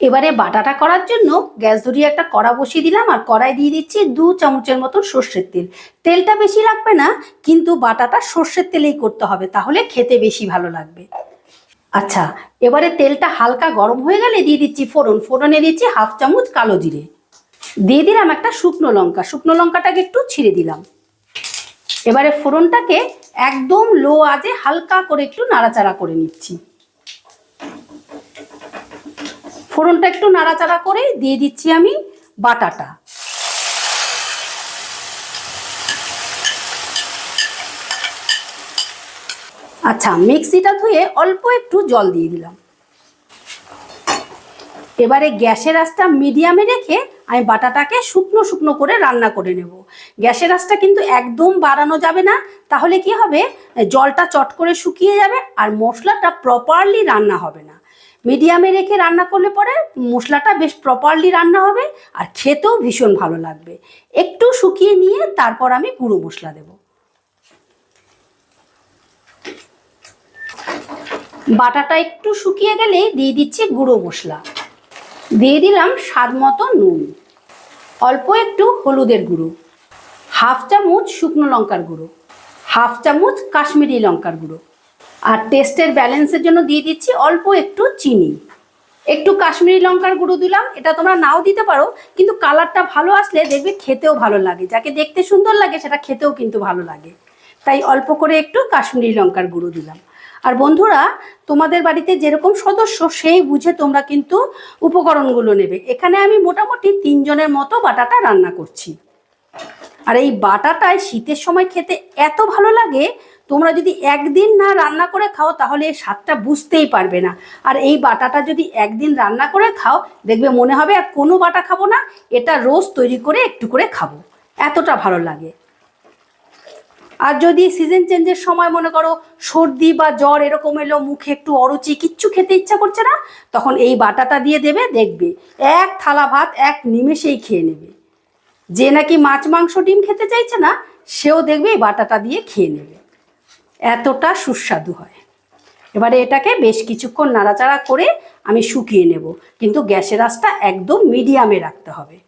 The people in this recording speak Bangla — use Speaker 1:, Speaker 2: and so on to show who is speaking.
Speaker 1: এবারে বাটাটা করার জন্য গ্যাস ধরিয়ে একটা কড়া বসিয়ে দিলাম আর কড়াই দিয়ে দিচ্ছি দু চামচের মতো সর্ষের তেল। তেলটা বেশি লাগবে না, কিন্তু বাটাটা সর্ষের তেলেই করতে হবে, তাহলে খেতে বেশি ভালো লাগবে। আচ্ছা এবারে তেলটা হালকা গরম হয়ে গেলে দিয়ে দিচ্ছি ফোড়ন। ফোড়নে দিচ্ছি হাফ চামচ কালো জিরে। দিয়ে দিলাম একটা শুকনো লঙ্কা। শুকনো লঙ্কাটাকে একটু ছিঁড়ে দিলাম। এবারে ফোড়নটাকে একদম লো আজে হালকা করে একটু নাড়াচাড়া করে নিচ্ছি। ফোড়নটা একটু নাড়াচাড়া করে দিয়ে দিচ্ছি আমি বাটাটা। আচ্ছা মিক্সিটা ধুয়ে অল্প একটু জল দিয়ে দিলাম। এবারে গ্যাসের আঁচটা মিডিয়ামে রেখে আমি বাটাটাকে শুকনো শুকনো করে রান্না করে নেব। গ্যাসের আঁচটা কিন্তু একদম বাড়ানো যাবে না, তাহলে কি হবে? জলটা চট করে শুকিয়ে যাবে আর মশলাটা প্রপারলি রান্না হবে না। মিডিয়ামে রেখে রান্না করলে পরে মশলাটা বেশ প্রপারলি রান্না হবে আর খেতেও ভীষণ ভালো লাগবে। একটু শুকিয়ে নিয়ে তারপর আমি গুঁড়ো মশলা দেবো। বাটাটা একটু শুকিয়ে গেলেই দিয়ে দিচ্ছি গুঁড়ো মশলা। দিয়ে দিলাম স্বাদ মতো নুন। অল্প একটু হলুদের গুঁড়ো। হাফ চামচ শুকনো লঙ্কার গুঁড়ো। হাফ চামচ কাশ্মীরি লঙ্কার গুঁড়ো। আর টেস্টের ব্যালেন্সের জন্য দিয়ে দিচ্ছি অল্প একটু চিনি। একটু কাশ্মীরি লঙ্কার গুঁড়ো দিলাম, এটা তোমরা নাও দিতে পারো, কিন্তু কালারটা ভালো আসলে দেখবে খেতেও ভালো লাগে। যাকে দেখতে সুন্দর লাগে, সেটা খেতেও কিন্তু ভালো লাগে। তাই অল্প করে একটু কাশ্মীরি লঙ্কার গুঁড়ো দিলাম। আর বন্ধুরা, তোমাদের বাড়িতে যেরকম সদস্য, সেই বুঝে তোমরা কিন্তু উপকরণগুলো নেবে। এখানে আমি মোটামুটি তিনজনের মতো বাটাটা রান্না করছি। আর এই বাটাটায় শীতের সময় খেতে এত ভালো লাগে তোমরা যদি একদিন না রান্না করে খাও, তাহলে এর স্বাদটা বুঝতেই পারবে না। আর এই বাটাটা যদি একদিন রান্না করে খাও, দেখবে মনে হবে আর কোনো বাটা খাব না, এটা রোজ তৈরি করে একটু করে খাব। এতটা ভালো লাগে। আর যদি সিজন চেঞ্জের সময় মনে করো সর্দি বা জ্বর এরকম এলো, মুখে একটু অরুচি, কিচ্ছু খেতে ইচ্ছা করছে না, তখন এই বাটাটা দিয়ে দেবে, দেখবে এক থালা ভাত, এক নিমেষেই খেয়ে নেবে। যে নাকি মাছ, মাংস, ডিম খেতে চাইছে না, সেও দেখবে এই বাটাটা দিয়ে খেয়ে নেবে। এতটা সুস্বাদু হয়। এবারে এটাকে বেশ কিছুক্ষণ নাড়াচাড়া করে আমি শুকিয়ে নেব। কিন্তু গ্যাসের আঁচটা একদম মিডিয়ামে রাখতে হবে।